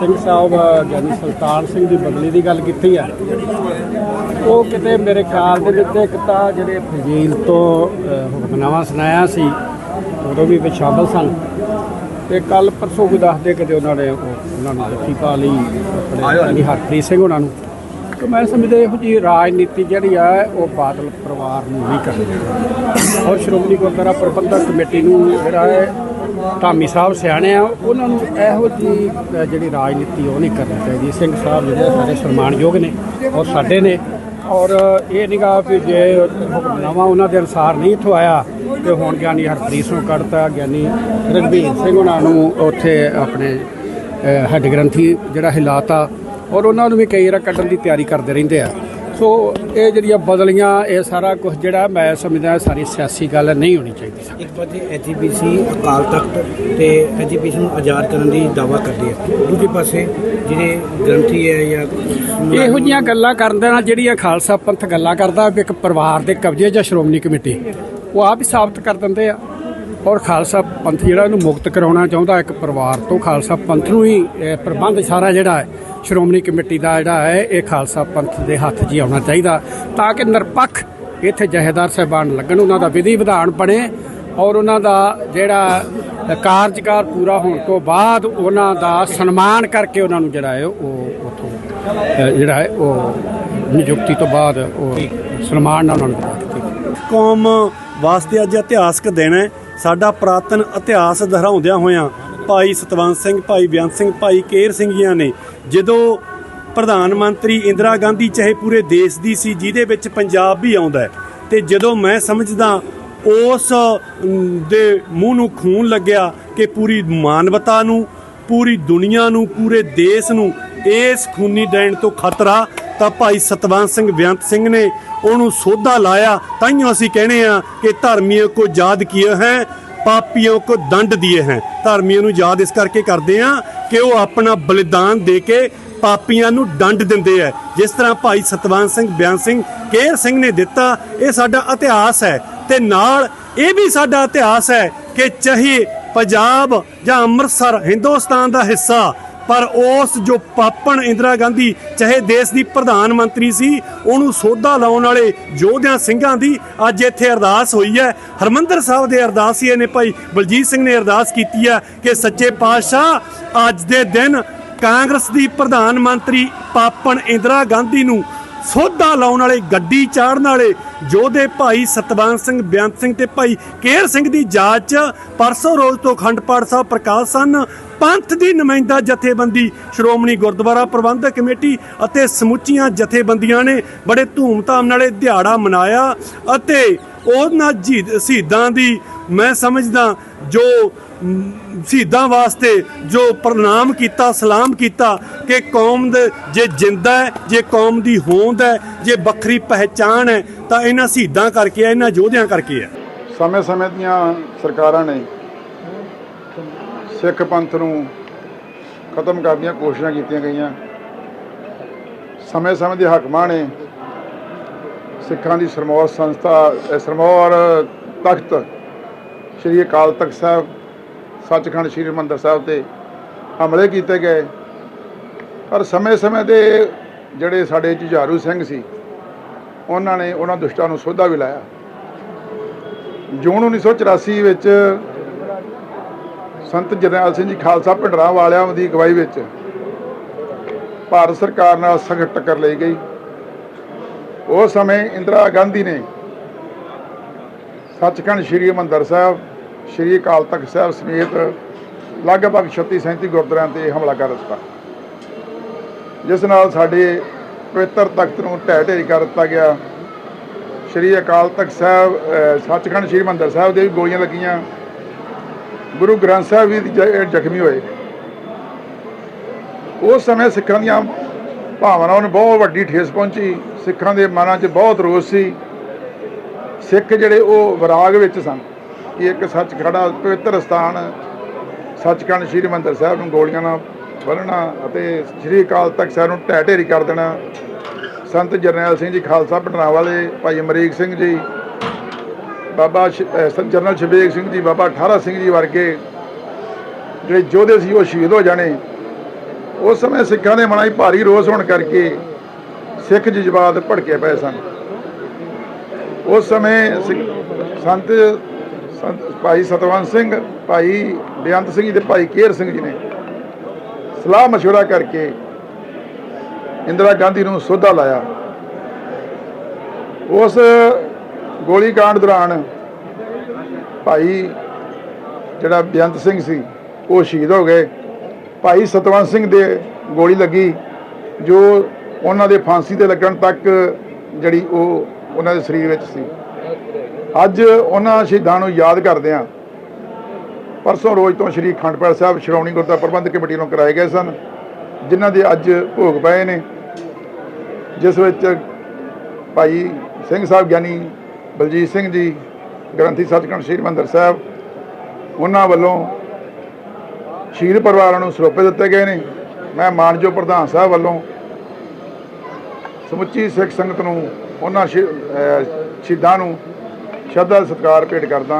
ਸਿੰਘ ਸਾਹਿਬ ਗਿਆਨੀ ਸੁਲਤਾਨ ਸਿੰਘ ਦੀ ਬਦਲੀ ਦੀ ਗੱਲ ਕੀਤੀ ਹੈ ਉਹ ਕਿਤੇ ਮੇਰੇ ਖਿਆਲ ਦੇ ਵਿੱਚ ਇੱਕ ਤਾਂ ਜਿਹੜੇ ਫਜ਼ੀਲ ਤੋਂ ਹੁਕਮਨਾਮਾ ਸੁਣਾਇਆ ਸੀ ਉਦੋਂ ਵੀ ਸ਼ਾਮਲ ਸਨ। ਤੇ ਕੱਲ ਪਰਸੋਂ ਵੀ ਦੱਸਦੇ ਕਿਤੇ ਉਹਨਾਂ ਨੇ ਉਹ- ਉਹਨਾਂ ਨੂੰ ਪਾ ਲਈ ਆਪਣੇ ਹਰਪ੍ਰੀਤ ਸਿੰਘ ਉਹਨਾਂ ਨੂੰ। ਤੇ ਮੈਂ ਸਮਝਦਾ ਇਹੋ ਜੀ ਰਾਜਨੀਤੀ ਜਿਹੜੀ ਆ ਉਹ ਬਾਦਲ ਪਰਿਵਾਰ ਨੂੰ ਨਹੀਂ ਕਰਨੀ। ਔਰ ਸ਼੍ਰੋਮਣੀ ਗੁਰਦੁਆਰਾ ਪ੍ਰਬੰਧਕ ਕਮੇਟੀ ਨੂੰ ਜਿਹੜਾ ਹੈ ਧਾਮੀ ਸਾਹਿਬ ਸਿਆਣੇ ਆ, ਉਹਨਾਂ ਨੂੰ ਇਹੋ ਜੀ ਜਿਹੜੀ ਰਾਜਨੀਤੀ ਉਹ ਨਹੀਂ ਕਰਨੀ ਚਾਹੀਦੀ। ਸਿੰਘ ਸਾਹਿਬ ਜਿਹੜੇ ਆ, ਸਾਰੇ ਸਨਮਾਨਯੋਗ ਨੇ ਔਰ ਸਾਡੇ ਨੇ। ਔਰ ਇਹ ਨਿਗਾਹ ਵੀ ਜੇ ਹੁਕਮਨਾਮਾ ਉਹਨਾਂ ਦੇ ਅਨਸਾਰ ਨਹੀਂ ਇੱਥੋਂ ਆਇਆ, ਤੇ ਹੁਣ ਗਿਆਨੀ ਹਰਪ੍ਰੀਤ ਸਿੰਘ ਕੱਢਤਾ, ਗਿਆਨੀ ਰਘਬੀਰ ਸਿੰਘ ਉਹਨਾਂ ਨੂੰ ਉੱਥੇ ਆਪਣੇ ਹੈੱਡ ਗ੍ਰੰਥੀ ਜਿਹੜਾ ਹਿਲਾਤਾ। ਔਰ ਉਹਨਾਂ ਨੂੰ ਵੀ ਕਈ ਵਾਰ ਕੱਢਣ ਦੀ ਤਿਆਰੀ ਕਰਦੇ ਰਹਿੰਦੇ ਆ। ਸੋ ਇਹ ਜਿਹੜੀਆਂ ਬਦਲੀਆਂ ਇਹ ਸਾਰਾ ਕੁਝ ਜਿਹੜਾ ਮੈਂ ਸਮਝਦਾ ਇਹ ਸਾਰੀ ਸਿਆਸੀ ਗੱਲ ਨਹੀਂ ਹੋਣੀ ਚਾਹੀਦੀ ਇੱਕ ਪਾਸੇ ਐਜੀਪੀਸੀ ਅਕਾਲ ਤਖਤ ਤੇ ਐਜੀਪੀਸੀ ਨੂੰ ਆਜ਼ਾਦ ਕਰਨ ਦੀ ਦਾਵਾ ਕਰਦੀ ਹੈ ਦੂਜੇ ਪਾਸੇ ਜਿਹੜੇ ਗ੍ਰੰਥੀ ਹੈ ਜਾਂ ਇਹੋ ਜਿਹੀਆਂ ਗੱਲਾਂ ਕਰਨ ਦੇ ਨਾਲ ਜਿਹੜੀਆਂ ਖਾਲਸਾ ਪੰਥ ਗੱਲਾਂ ਕਰਦਾ ਵੀ ਇੱਕ ਪਰਿਵਾਰ ਦੇ ਕਬਜ਼ੇ ਜਾਂ ਸ਼੍ਰੋਮਣੀ ਕਮੇਟੀ ਉਹ ਆਪ ਹੀ ਸਾਬਤ ਕਰ ਦਿੰਦੇ ਆ। ਔਰ ਖਾਲਸਾ ਪੰਥ ਜਿਹੜਾ ਇਹਨੂੰ ਮੁਕਤ ਕਰਾਉਣਾ ਚਾਹੁੰਦਾ, ਇੱਕ ਪਰਿਵਾਰ ਤੋਂ ਖਾਲਸਾ ਪੰਥ ਨੂੰ ਹੀ ਪ੍ਰਬੰਧ ਸਾਰਾ ਜਿਹੜਾ ਹੈ, ਸ਼੍ਰੋਮਣੀ ਕਮੇਟੀ ਦਾ ਜਿਹੜਾ ਹੈ, ਇਹ ਖਾਲਸਾ ਪੰਥ ਦੇ ਹੱਥ 'ਚ ਹੀ ਆਉਣਾ ਚਾਹੀਦਾ। ਤਾਂ ਕਿ ਨਿਰਪੱਖ ਇੱਥੇ ਜਹੇਦਾਰ ਸਾਹਿਬਾਨ ਲੱਗਣ, ਉਹਨਾਂ ਦਾ ਵਿਧੀ ਵਿਧਾਨ ਬਣੇ ਔਰ ਉਹਨਾਂ ਦਾ ਜਿਹੜਾ ਕਾਰਜਕਾਰ ਪੂਰਾ ਹੋਣ ਤੋਂ ਬਾਅਦ ਉਹਨਾਂ ਦਾ ਸਨਮਾਨ ਕਰਕੇ ਉਹਨਾਂ ਨੂੰ ਜਿਹੜਾ ਹੈ, ਉਹ ਉਥੋਂ ਜਿਹੜਾ ਹੈ, ਉਹ ਨਿਯੁਕਤੀ ਤੋਂ ਬਾਅਦ ਉਹ ਸਨਮਾਨ ਨਾਲ ਉਹਨਾਂ ਨੂੰ ਦਿੱਤਾ। ਕੌਮ ਵਾਸਤੇ ਅੱਜ ਇਤਿਹਾਸਕ ਦਿਨ ਹੈ। ਸਾਡਾ ਪ੍ਰਾਤਨ ਇਤਿਹਾਸ ਦੁਹਰਾਉਂਦਿਆਂ ਹੋਇਆਂ ਭਾਈ ਸਤਵੰਤ ਸਿੰਘ, ਭਾਈ ਬੇਅੰਤ ਸਿੰਘ, ਭਾਈ ਕੇਰ ਸਿੰਘ ਜੀਆਂ ਨੇ ਜਦੋਂ ਪ੍ਰਧਾਨ ਮੰਤਰੀ ਇੰਦਰਾ ਗਾਂਧੀ ਚਾਹੇ ਪੂਰੇ ਦੇਸ਼ ਦੀ ਸੀ, ਜਿਹਦੇ ਵਿੱਚ ਪੰਜਾਬ ਵੀ ਆਉਂਦਾ ਹੈ, ਤੇ ਜਦੋਂ ਮੈਂ ਸਮਝਦਾ ਉਸ ਦੇ ਮੂੰਹ ਨੂੰ ਖੂਨ ਲੱਗਿਆ ਕਿ ਪੂਰੀ ਮਾਨਵਤਾ ਨੂੰ, ਪੂਰੀ ਦੁਨੀਆ ਨੂੰ, ਪੂਰੇ ਦੇਸ਼ ਨੂੰ ਇਸ ਖੂਨੀ ਡੈਣ ਤੋਂ ਖਤਰਾ ਤਾਂ ਭਾਈ ਸਤਵੰਤ ਸਿੰਘ ਬੇਅੰਤ ਸਿੰਘ ਨੇ ਉਹਨੂੰ ਸੋਧਾ ਲਾਇਆ। ਤਾਈਓ ਅਸੀਂ ਕਹਿੰਦੇ ਆ ਕਿ ਧਰਮੀਆਂ ਕੋ ਯਾਦ ਕੀਏ ਹੈ, ਪਾਪੀਆਂ ਕੋ ਦੰਡ ਦਿਏ ਹੈ। ਧਰਮੀਆਂ ਨੂੰ ਯਾਦ ਇਸ ਕਰਕੇ ਕਰਦੇ ਆ ਕਿ ਉਹ ਆਪਣਾ ਬਲੀਦਾਨ ਦੇ ਕੇ ਪਾਪੀਆਂ ਨੂੰ ਡੰਡ ਦਿੰਦੇ ਆ। ਜਿਸ ਤਰ੍ਹਾਂ ਭਾਈ ਸਤਵੰਤ ਸਿੰਘ ਬਿਆਨ ਸਿੰਘ ਕੇਰ ਸਿੰਘ ਨੇ ਦਿੱਤਾ, ਇਹ ਸਾਡਾ ਇਤਿਹਾਸ ਹੈ ਤੇ ਨਾਲ ਇਹ ਵੀ ਸਾਡਾ ਇਤਿਹਾਸ ਹੈ ਕਿ ਚਾਹੇ ਪੰਜਾਬ ਜਾਂ ਅੰਮ੍ਰਿਤਸਰ, ਹਿੰਦੁਸਤਾਨ ਦਾ ਹਿੱਸਾ ਪਰ ਉਸ ਜੋ ਪਾਪਣ ਇੰਦਰਾ ਗਾਂਧੀ, ਚਾਹੇ ਦੇਸ਼ ਦੀ ਪ੍ਰਧਾਨ ਮੰਤਰੀ ਸੀ, ਉਹਨੂੰ ਸੋਧਾ ਲਾਉਣ ਵਾਲੇ ਯੋਧਿਆਂ ਸਿੰਘਾਂ ਦੀ ਅੱਜ ਇੱਥੇ ਅਰਦਾਸ ਹੋਈ ਹੈ। ਹਰਮੰਦਰ ਸਾਹਿਬ ਦੇ ਅਰਦਾਸੀਏ ਨੇ ਭਾਈ ਬਲਜੀਤ ਸਿੰਘ ਨੇ ਅਰਦਾਸ ਕੀਤੀ ਹੈ ਕਿ ਸੱਚੇ ਪਾਤਸ਼ਾਹ, ਅੱਜ ਦੇ ਦਿਨ ਕਾਂਗਰਸ ਦੀ ਪ੍ਰਧਾਨ ਮੰਤਰੀ ਪਾਪਣ ਇੰਦਰਾ ਗਾਂਧੀ ਨੂੰ ਸੋਧਾ ਲਾਉਣ ਵਾਲੇ, ਗੱਡੀ ਚਾੜਨ ਵਾਲੇ, ਯੋਧੇ ਭਾਈ ਸਤਵੰਤ ਸਿੰਘ ਬੇਅੰਤ ਸਿੰਘ ਤੇ ਭਾਈ ਕੇਰ ਸਿੰਘ ਦੀ ਜਾਂਚ ਪਰਸੋਂ ਰੋਜ਼ ਤੋਂ ਅਖੰਡ ਪਾਠ ਸਾਹਿਬ ਪ੍ਰਕਾਸ਼ ਸਨ। ਪੰਥ ਦੀ ਨੁਮਾਇੰਦਾ ਜਥੇਬੰਦੀ ਸ਼੍ਰੋਮਣੀ ਗੁਰਦੁਆਰਾ ਪ੍ਰਬੰਧਕ ਕਮੇਟੀ ਅਤੇ ਸਮੁੱਚੀਆਂ ਜਥੇਬੰਦੀਆਂ ਨੇ ਬੜੇ ਧੂਮਧਾਮ ਨਾਲ ਇਹ ਦਿਹਾੜਾ ਮਨਾਇਆ ਅਤੇ ਉਹਨਾਂ ਜੀ- ਸ਼ਹੀਦਾਂ ਦੀ ਮੈਂ ਸਮਝਦਾ ਜੋ ਸ਼ਹੀਦਾਂ ਵਾਸਤੇ ਜੋ ਪ੍ਰਣਾਮ ਕੀਤਾ, ਸਲਾਮ ਕੀਤਾ ਕਿ ਕੌਮ ਦੇ ਜੇ ਜਿੰਦਾ ਹੈ, ਜੇ ਕੌਮ ਦੀ ਹੋਂਦ ਹੈ, ਜੇ ਵੱਖਰੀ ਪਹਿਚਾਣ ਹੈ, ਤਾਂ ਇਹਨਾਂ ਸ਼ਹੀਦਾਂ ਕਰਕੇ ਹੈ, ਇਹਨਾਂ ਯੋਧਿਆਂ ਕਰਕੇ ਹੈ। ਸਮੇਂ-ਸਮੇਂ ਦੀਆਂ ਸਰਕਾਰਾਂ ਨੇ ਸਿੱਖ ਪੰਥ ਨੂੰ ਖਤਮ ਕਰਨ ਦੀਆਂ ਕੋਸ਼ਿਸ਼ਾਂ ਕੀਤੀਆਂ ਗਈਆਂ। ਸਮੇਂ-ਸਮੇਂ ਦੇ ਹਾਕਮਾਂ ਨੇ ਸਿੱਖਾਂ ਦੀ ਸਰਮੌਰ ਸੰਸਥਾ ਸਰਮੌਰ ਤਖਤ, ਸ੍ਰੀ ਅਕਾਲ ਤਖਤ ਸਾਹਿਬ ਸੱਚਖੰਡ ਸ੍ਰੀ ਹਰਿਮੰਦਰ ਸਾਹਿਬ ਤੇ ਹਮਲੇ ਕੀਤੇ ਗਏ। ਪਰ ਸਮੇਂ-ਸਮੇਂ 'ਤੇ ਜਿਹੜੇ ਸਾਡੇ ਜੁਝਾਰੂ ਸਿੰਘ ਸੀ, ਉਹਨਾਂ ਨੇ ਉਹਨਾਂ ਦੁਸ਼ਟਾਂ ਨੂੰ ਸੋਧਾ ਵੀ ਲਾਇਆ। ਜੂਨ 1984 ਵਿੱਚ ਸੰਤ ਜਰਨੈਲ ਸਿੰਘ ਜੀ ਖਾਲਸਾ ਭਿੰਡਰਾਂ ਵਾਲਿਆਂ ਦੀ ਅਗਵਾਈ ਵਿੱਚ ਭਾਰਤ ਸਰਕਾਰ ਨਾਲ ਸਖਤ ਟੱਕਰ ਲਈ ਗਈ। ਉਸ ਸਮੇਂ ਇੰਦਰਾ ਗਾਂਧੀ ਨੇ ਸੱਚਖੰਡ ਸ੍ਰੀ ਹਰਿਮੰਦਰ ਸਾਹਿਬ ਸ੍ਰੀ ਅਕਾਲ ਤਖਤ ਸਾਹਿਬ ਸਮੇਤ ਲਗਭਗ 36 37 ਗੁਰਦੁਆਰਿਆਂ ਤੇ ਹਮਲਾ ਕਰ ਦਿੱਤਾ। ਜਿਸ ਨਾਲ ਸਾਡੇ ਪਵਿੱਤਰ ਤਖਤ ਨੂੰ ਢਹਿ ਢੇਰੀ ਕਰ ਦਿੱਤਾ ਗਿਆ। ਸ੍ਰੀ ਅਕਾਲ ਤਖਤ ਸਾਹਿਬ ਸੱਚਖੰਡ ਸ੍ਰੀ ਹਰਿਮੰਦਰ ਸਾਹਿਬ ਦੇ ਵੀ ਗੋਲੀਆਂ ਲੱਗੀਆਂ। ਗੁਰੂ ਗ੍ਰੰਥ ਸਾਹਿਬ ਵੀ ਜ਼ਖਮੀ ਹੋਏ। ਉਸ ਸਮੇਂ ਸਿੱਖਾਂ ਦੀਆਂ ਭਾਵਨਾਵਾਂ ਨੂੰ ਬਹੁਤ ਵੱਡੀ ਠੇਸ ਪਹੁੰਚੀ। ਸਿੱਖਾਂ ਦੇ ਮਨਾਂ 'ਚ ਬਹੁਤ ਰੋਸ ਸੀ। ਸਿੱਖ ਜਿਹੜੇ ਉਹ ਵਿਰਾਗ ਵਿੱਚ ਸਨ। ਕਿ ਇੱਕ ਸੱਚ ਖੜਾ, ਪਵਿੱਤਰ ਸਥਾਨ। ਸੱਚਖੰਡ ਸ੍ਰੀ ਹਰਿਮੰਦਰ ਸਾਹਿਬ ਨੂੰ ਗੋਲੀਆਂ ਨਾਲ ਬੰਨਣਾ ਅਤੇ ਸ੍ਰੀ ਅਕਾਲ ਤਖਤ ਸਾਹਿਬ ਨੂੰ ਢਹਿ ਢੇਰੀ ਕਰ ਦੇਣਾ। ਸੰਤ ਜਰਨੈਲ ਸਿੰਘ ਜੀ, ਖਾਲਸਾ ਪਟਨਾ ਵਾਲੇ ਭਾਈ ਅਮਰੀਕ ਸਿੰਘ ਜੀ, ਬਾਬਾ ਸ਼- ਅਹ, ਸੰਤ ਜਰਨਲ ਸ਼ਬੇਗ ਸਿੰਘ ਜੀ, ਬਾਬਾ ਠਾਰਾ ਸਿੰਘ ਜੀ ਵਰਗੇ ਜਿਹੜੇ ਯੋਧੇ ਸੀ, ਉਹ ਸ਼ਹੀਦ ਹੋ ਜਾਣੇ। ਉਸ ਸਮੇਂ ਸਿੱਖਾਂ ਦੇ ਮਨਾਂ 'ਚ ਭਾਰੀ ਰੋਸ ਹੋਣ ਕਰਕੇ ਸਿੱਖ ਜਜ਼ਬਾਤ ਭੜਕੇ ਪਏ ਸਨ। ਉਸ ਸਮੇਂ ਸਿੱਖ- ਸੰਤ ਭਾਈ ਸਤਵੰਤ ਸਿੰਘ, ਭਾਈ ਬੇਅੰਤ ਸਿੰਘ ਜੀ ਤੇ ਭਾਈ ਕੇਰ ਸਿੰਘ ਜੀ ਨੇ ਸਲਾਹ مشورہ ਕਰਕੇ ਇੰਦਰਾ ਗਾਂਧੀ ਨੂੰ ਸੋਧਾ ਲਾਇਆ। ਉਸ ਗੋਲੀ ਕਾਂਡ ਦੌਰਾਨ ਭਾਈ ਜਿਹੜਾ ਬੇਅੰਤ ਸਿੰਘ ਸੀ, ਉਹ ਸ਼ਹੀਦ ਹੋ ਗਏ। ਭਾਈ ਸਤਵੰਤ ਸਿੰਘ ਦੇ ਗੋਲੀ ਲੱਗੀ, ਜੋ ਉਹਨਾਂ ਦੇ ਫਾਂਸੀ ਤੇ ਲੱਗਣ ਤੱਕ ਜਿਹੜੀ ਉਹ ਉਹਨਾਂ ਦੇ ਸਰੀਰ ਵਿੱਚ ਸੀ। ਅੱਜ ਉਹਨਾਂ ਸ਼ਹੀਦਾਂ ਨੂੰ ਯਾਦ ਕਰਦੇ ਹਾਂ। ਪਰਸੋਂ ਰੋਜ਼ ਤੋਂ ਸ਼੍ਰੀ ਅਖੰਡ ਸਾਹਿਬ, ਸ਼੍ਰੋਮਣੀ ਗੁਰਦੁਆਰਾ ਪ੍ਰਬੰਧਕ ਕਮੇਟੀ ਵੱਲੋਂ ਕਰਾਏ ਗਏ ਸਨ, ਜਿਨ੍ਹਾਂ ਦੇ ਅੱਜ ਭੋਗ ਪਏ ਨੇ। ਜਿਸ ਵਿੱਚ ਭਾਈ ਸਿੰਘ ਸਾਹਿਬ ਗਿਆਨੀ ਬਲਜੀਤ ਸਿੰਘ ਜੀ, ਗ੍ਰੰਥੀ ਸੱਚਖੰਡ ਸ੍ਰੀ ਹਰਿਮੰਦਰ ਸਾਹਿਬ, ਉਹਨਾਂ ਵੱਲੋਂ ਸ਼ਹੀਦ ਪਰਿਵਾਰਾਂ ਨੂੰ ਸਰੋਪੇ ਦਿੱਤੇ ਗਏ ਨੇ। ਮੈਂ ਮਾਨਜੋ ਪ੍ਰਧਾਨ ਸਾਹਿਬ ਵੱਲੋਂ ਸਮੁੱਚੀ ਸਿੱਖ ਸੰਗਤ ਨੂੰ, ਉਹਨਾਂ ਸ਼ਹੀਦਾਂ ਨੂੰ ਸ਼ਰਧਾ ਸਤਿਕਾਰ ਭੇਟ ਕਰਦਾ।